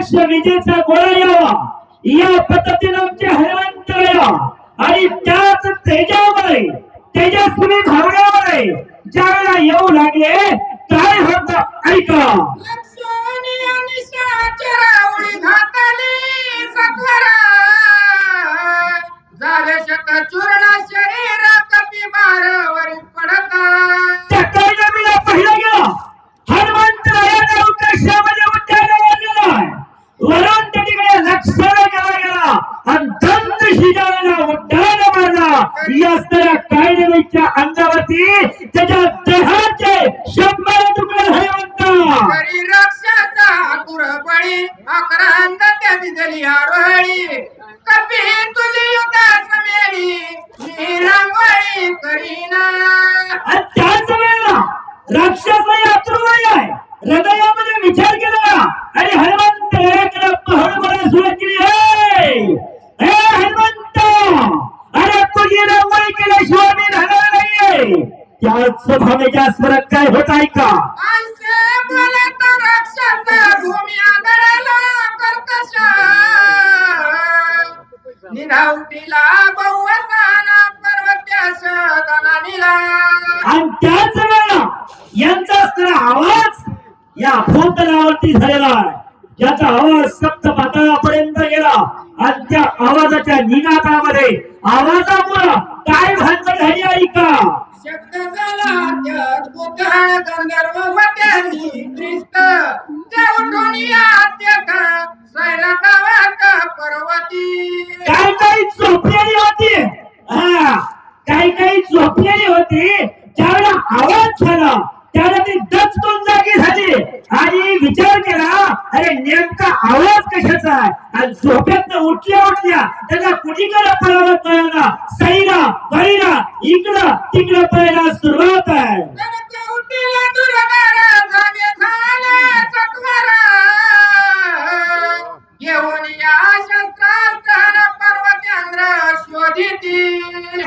प्रत्यक्ष विजेचा गोळा यावा. या पद्धतीने आमचे हनुमंत या आणि त्याच तेजामुळे तेजस्वी धावण्यामुळे ज्यावेळेला येऊ लागले काय होत ऐका. झाले शरीर कपी बारावरी पडता बहुवसाना आणि त्याच वेळेला यांचा असणारा आवाज या भूतलावरती झालेला आहे. ज्याचा आवाज सप्त पातळापर्यंत गेला आणि त्या आवाजाच्या निनादामध्ये आवाजामुळं काय भानगड झाली आहे का? शब्द झाला गंधर्व वट्यांनी त्रिस्त ते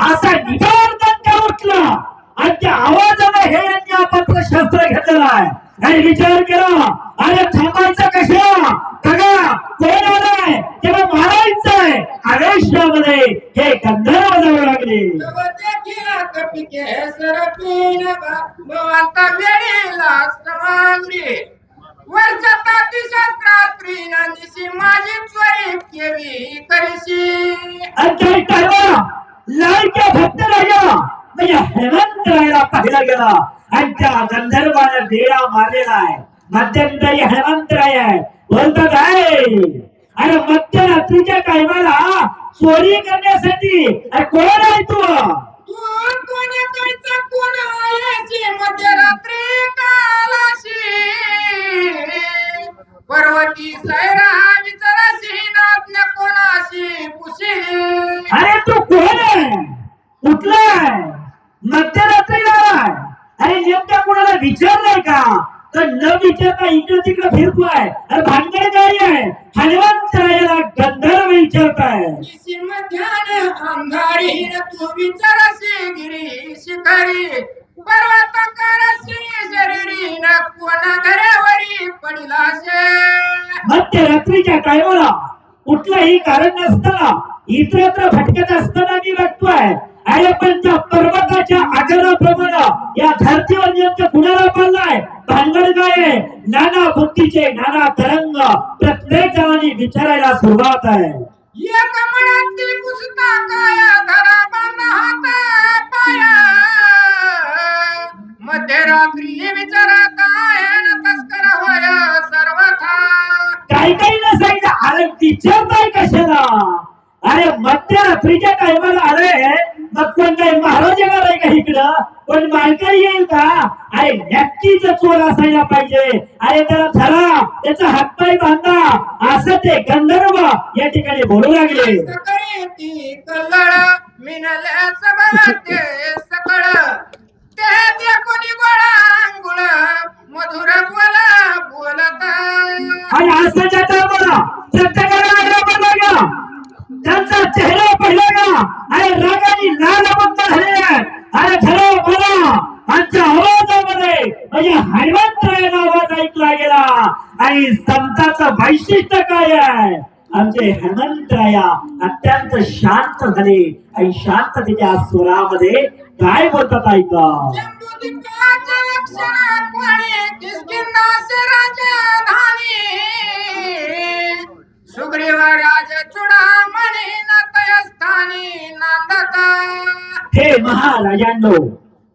असा निगार दंड उठला? आणि त्या आवाजाने हे यांनी आपलं शस्त्र घेतलेलं आहे. आणि विचार केला अरे थांबायचं कशा बघा कोण आलाय? त्याला मारायचं आहे आवेशामध्ये हे गंधर्व जाऊ लागले. नंदीशी माझी त्वरित केवी करशी टाळवा लाडक्या भक्त राजा म्हणजे हेमंत रायला पाहिला गेला. आणि त्या गंधर्वाने डेळा मारलेला आहे. मध्यंतरी हेमंत राय आहे. बोलतात आहे. अरे मध्यरात्रीच्या टायमाला चोरी करण्यासाठी अरे कोण आहे तू? तिकडे फिरतोय. अरे भानगड काय आहे. हनुमंत रायाला गंधर्व विचारताय. निशी मध्यान अंधारीन तू विचाराशी गिरी शिखरी पर्वत कराशी शरीरी न कोण घरावरी पडिलाशे मध्यरात्रीच्या टायमाला कुठलंही कारण नसताना इतरत्र भटकत असताना मी बघतोय. अरे पण त्या पर्वताच्या आकाराप्रमाणे या धरतीवर नेमकं कुणाला पडलाय? भानगड काय आहे? नाना बुद्धीचे नाना तरंग प्रत्येक जणांनी विचारायला सुरुवात आहे. एक मनातली पुसता काया धरा बांधा हाता पाया मध्यरात्री विचारा काय न तस्कर होय सर्वथा. काही काही नसायचं अरे विचारताय कशाला? अरे मध्यरात्रीच्या टायमाला अरे कोण काही महाराज येणार आहे का इकडं? पण मालकरी येईल का? अरे नक्कीच चोर असायला पाहिजे. अरे त्याला धरा. त्याचा हातपाय बांधा. असं ते गंधर्व या ठिकाणी बोलू लागले. सकळी. कोणी गोळा अंगुळ मधुर बोला बोलता आणि असं टायमाला प्रत्येकाला आग्रह पडला का त्यांचा चेहरा पहिला का अरे रागाने लाल बंद झाले अरे खरं बोला आमच्या आवाजामध्ये म्हणजे हनुमंतरायाचा आवाज ऐकला गेला आणि संताचं वैशिष्ट्य काय आहे आमचे हनुमंतराया अत्यंत शांत झाले. आणि शांततेच्या स्वरामध्ये काय बोलतात ऐका सुग्रीव राज चुडामणी नतयस्थानी नांदता हे महाराजांनो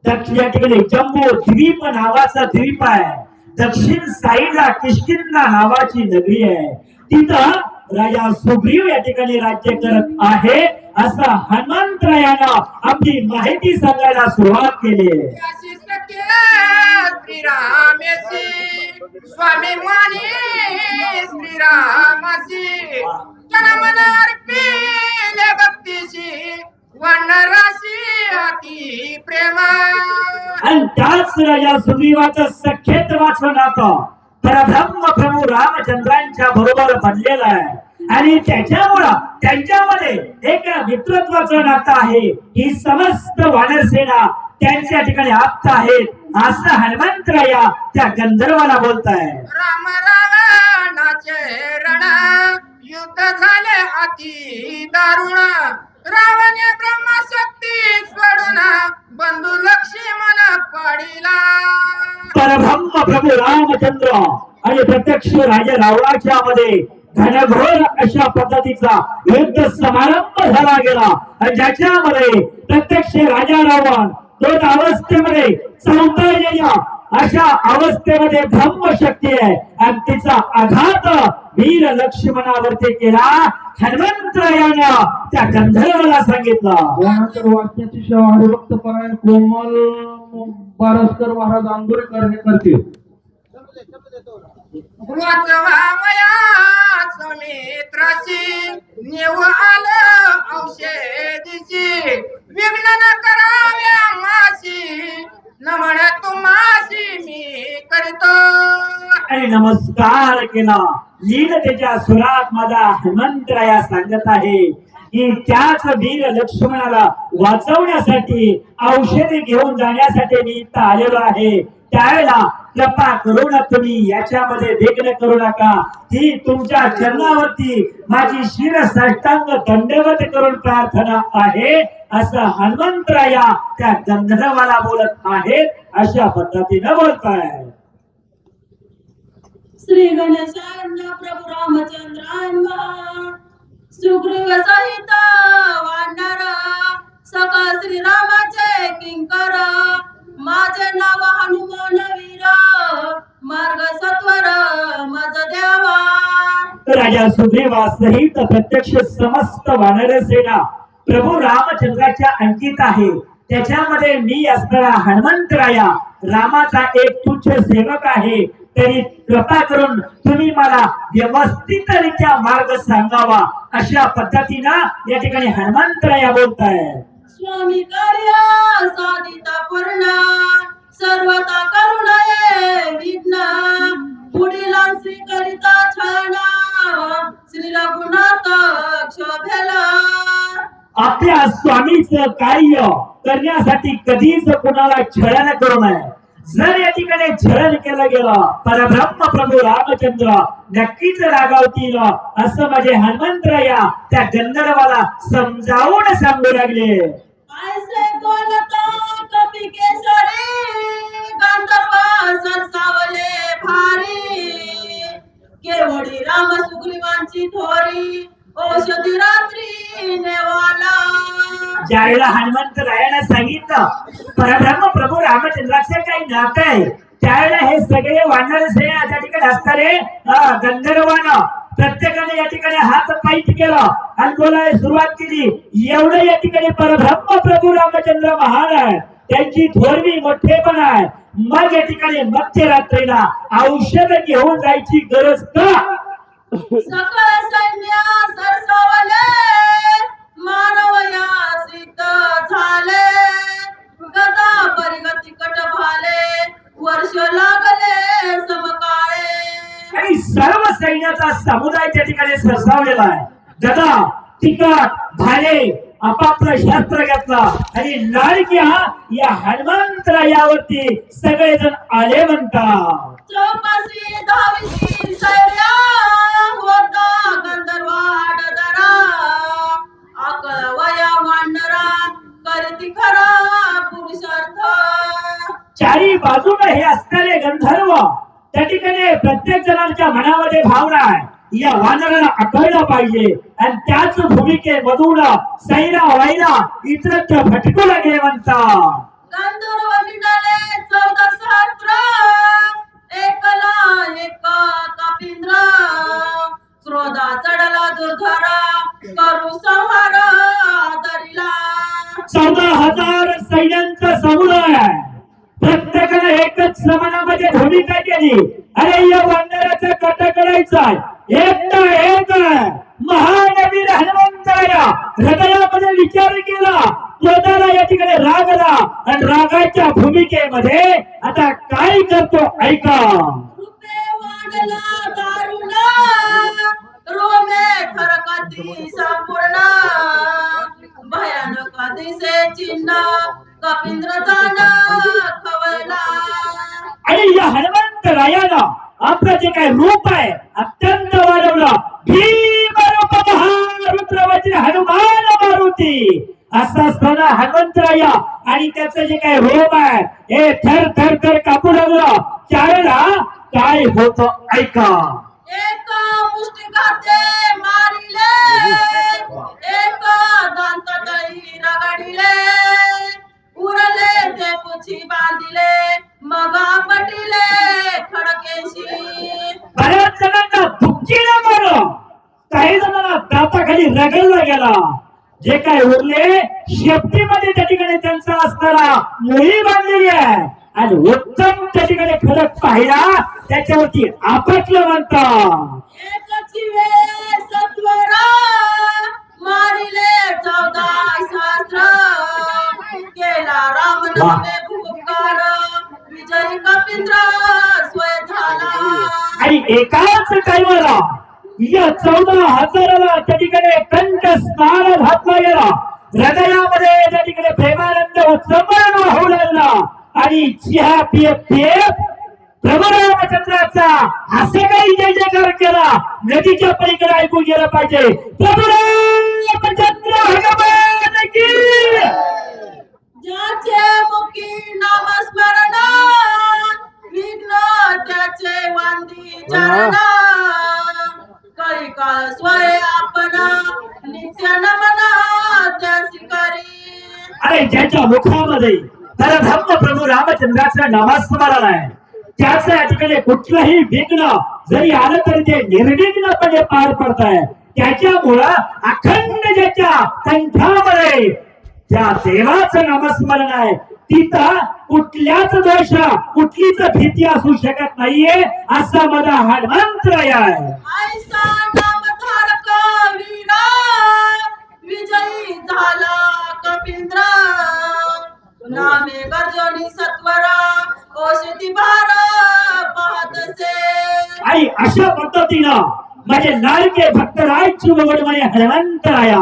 दक्षिण या ठिकाणी जम्बो द्वीप नावाचा द्वीप आहे. दक्षिण साईडला किष्किंधा नावाची नगरी आहे. तिथं राजा सुग्रीव या ठिकाणी राज्य करत आहे. असं हनुमंतरायानं आपली माहिती सांगायला सुरुवात केली त्याशी सखे श्रीरामेशी स्वामी माने श्रीरामाशी जनमनार पिले भक्तीशी वनराशी अति प्रेमा. आणि त्याच राजा सुग्रीवाचं सख्यत्वाचं नातं परब्रह्म प्रभू रामचंद्रांच्या बरोबर बनलेला आहे. आणि त्याच्यामुळं त्यांच्यामध्ये एक मित्रत्वाचं नातं आहे. ही समस्त वानरसेना त्यांच्या ठिकाणी आप्त आहेत. असं हनुमंतराया त्या गंधर्वाला बोलताय. राम रावणाचे रण युद्ध झाले अति दारुण. रावणे ब्रह्मशक्ती सोडून बंधू लक्ष्मण पडिला. परब्रह्म प्रभू रामचंद्र आणि प्रत्यक्ष राजा रावणाच्या मध्ये घनघोर अशा पद्धतीचा युद्ध समारंभ झाला गेला. आणि ज्याच्यामध्ये प्रत्यक्ष राजा रावण दोन अवस्थेमध्ये संपलेल्या अशा अवस्थेमध्ये ब्रह्मशक्ती आहे. आणि तिचा आघात वीर लक्ष्मणावरती केला. हनुमंतरायानं त्या गंधर्वाला सांगितलं. वाक्याची सेवा हरिभक्त परायण कोमल बारसकर महाराज आंदोलकर हे करतील. नेव आलं औषधीची विघ्न न कराव्या माशी. नमन तुम्हाशी मी करतो. आणि नमस्कार केला. लीन त्याच्या सुरात माझा हनुमंतराया सांगत आहे की त्याच वीर लक्ष्मणाला वाचवण्यासाठी औषधे घेऊन जाण्यासाठी मी इथं आलेलो आहे. त्यावेळेला कृपा करू ना तुम्ही याच्यामध्ये वेगळं करू नका. ती तुमच्या चरणावरती माझी शिर साष्टांग दंडवत करून प्रार्थना आहे. असं हनुमंतराया त्या गंधर्वाला बोलत आहेत अशा पद्धतीनं बोलताय. श्री गणेशांना प्रभू रामचंद्रांना सुग्रीव सहित वानर सका श्रीरामाचे किंकर माझे नाव हनुमान वीर मार्ग सत्वर मज द्यावा. राजा सुग्रीवा सहित प्रत्यक्ष समस्त वानर सेना प्रभू रामचंद्राच्या अंकित आहे. त्याच्यामध्ये मी असणारा हनुमंतराया रामाचा एक तुच्छ सेवक आहे. तरी कृपा करून तुम्ही मला व्यवस्थितरित्या मार्ग सांगावा अशा पद्धतीनं या ठिकाणी हनुमंतराया बोलताय स्वामी कार्य साधिता पूर्ण सर्वता करुणये विघ्न पुढील स्वीकरिता छान श्री रघुनाथ क्षोभेला. आपल्या स्वामीचं कार्य करण्यासाठी कधीच कोणाला छळन करू नये. जर या ठिकाणी छळन केलं गेलं परब्रह्म प्रभू रामचंद्र नक्कीच रागावतील. असं माझे हनुमंतराया त्या गंधर्वाला समजावून सांगू लागले. भारी. केवडी राम सुग्रीवांची थोरी औषधी रात्री नेवाला. ज्यावेळेला हनुमंत रायाला सांगितलं परब्रह्म प्रभू रामचंद्राचं काही नातं आहे. त्यावेळेला हे सगळे वानर त्या ठिकाणी असणारे गंधर्वान प्रत्येकाने या ठिकाणी हात पाईट केला आणि बोलायला सुरुवात केली. एवढं या ठिकाणी परब्रह्म प्रभू रामचंद्र महान आहे त्यांची थोरवी मोठेपण आहे. मग या ठिकाणी मध्यरात्रीला औषध घेऊन जायची गरज का? सकळ सैन्य सरसावले मानव झाले. गदा भाले वर्ष लागले समकाळे. आणि सर्व सैन्याचा समुदाय त्या ठिकाणी सरसावलेला आहे. गदा तिकट भाले आपापलं शस्त्र घेतलं. आणि लाडक्या या हनुमंतरायावरती सगळेजण आले म्हणतात. चौपाशी सैर्या त्या ठिकाणी प्रत्येक जणांच्या मनामध्ये भावना आहे. या वानराला आकळलं पाहिजे. आणि त्याच भूमिकेमधून सैरा वायरा इतरत्र भटकू लागले म्हणता गंधर्व मिळाले चौदा सहस्त्र एकला एक कपिंद्र. क्रोधा चढला दुर्धरा. करू संहार दरिला चौदा हजार सैन्यांचा समुदाय आहे. प्रत्येकाने एकच मनामध्ये भूमिका केली अरे या वानराचा कट करायचा एक ना एक महानवीर हनुमंतराया हृदयामध्ये विचार केला क्रोधाला या ठिकाणी राग आला आणि रागाच्या भूमिकेमध्ये आता काय करतो ऐका. भयानक दिसे चिन्ह. आणि या हनुमंत रायानं आपलं जे काही रूप आहे अत्यंत वाढवलं. भीम रूप महारुद्र वज्र हनुमान मारुती. असं असताना हनुमंतराया आणि त्याचं जे काही रूप आहे हे थर थर थर कापू लागलं. त्यावेळेला काय होत ऐका. एक मुष्टी घाते मारिले. एक दांत तळी रगडिले. उरले ते पुछी बांधिले. मग पटिले खडकेशी. बऱ्याच जणांना बुक्कीला मारलं काही जणांना दाताखाली रगडला गेला. जे काय उरले शेपटीमध्ये त्या ठिकाणी त्यांचा असणारा मुळी बांधलेली आहे. आणि उत्तम त्या ठिकाणी खडक पाहिला त्याच्यावरती आपटलं म्हणतात. झाला. आणि एकाच टाइमला या चौदा हजाराला त्या ठिकाणी कंठ स्नान घातला गेला. हृदयामध्ये त्या ठिकाणी प्रेमानंद उत्सवन होऊ लागला. आणि चहा पिय पियत प्रभू रामचंद्राचा असे काही जय जयकार केला. नदीच्या पलीकडे ऐकून गेलं पाहिजे. प्रभू रामचंद्र भगवान की ज्याचे मुखी नामस्मरण विघ्न त्याचे वांदी चरण. काही काळ स्वय आपण नित्य नमना त्यासी करी अरे ज्याच्या मुखामध्ये परधम्म प्रभू रामचंद्राचं नामस्मरण आहे त्याचं या ठिकाणी कुठलंही विघ्न जरी आलं तरी ते निर्विघ्नपणे पार पडत आहे. त्याच्यामुळं अखंड ज्याच्या कंठामध्ये ज्या देवाचं नामस्मरण आहे तिथं कुठल्याच दोष कुठलीच भीती असू शकत नाहीये असा माझा आहे. ऐसा नामधारक वीरा. विजयी झाला कपिंद्र. नामे गर्जनी सत्वरा. ओषधी भार पाहतसे आणि अशा पद्धतीनं माझे लाडके भक्तराय चिवगड म्हणे हनुमंतराया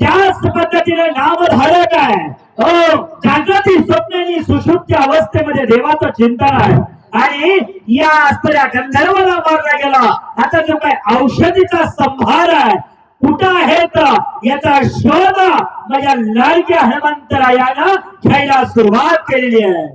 त्याच पद्धतीने नामधारक आहे. हो हो, जागृती स्वप्नानी सुशुद्ध अवस्थेमध्ये देवाचं चिंतन आहे. आणि या असणाऱ्या गंधर्वाला मारला गेला. आता जो काय औषधीचा संभार आहे कुठं आहे तर याचा शोध माझ्या लाडक्या हनुमंतरायानं घ्यायला सुरुवात केलेली आहे.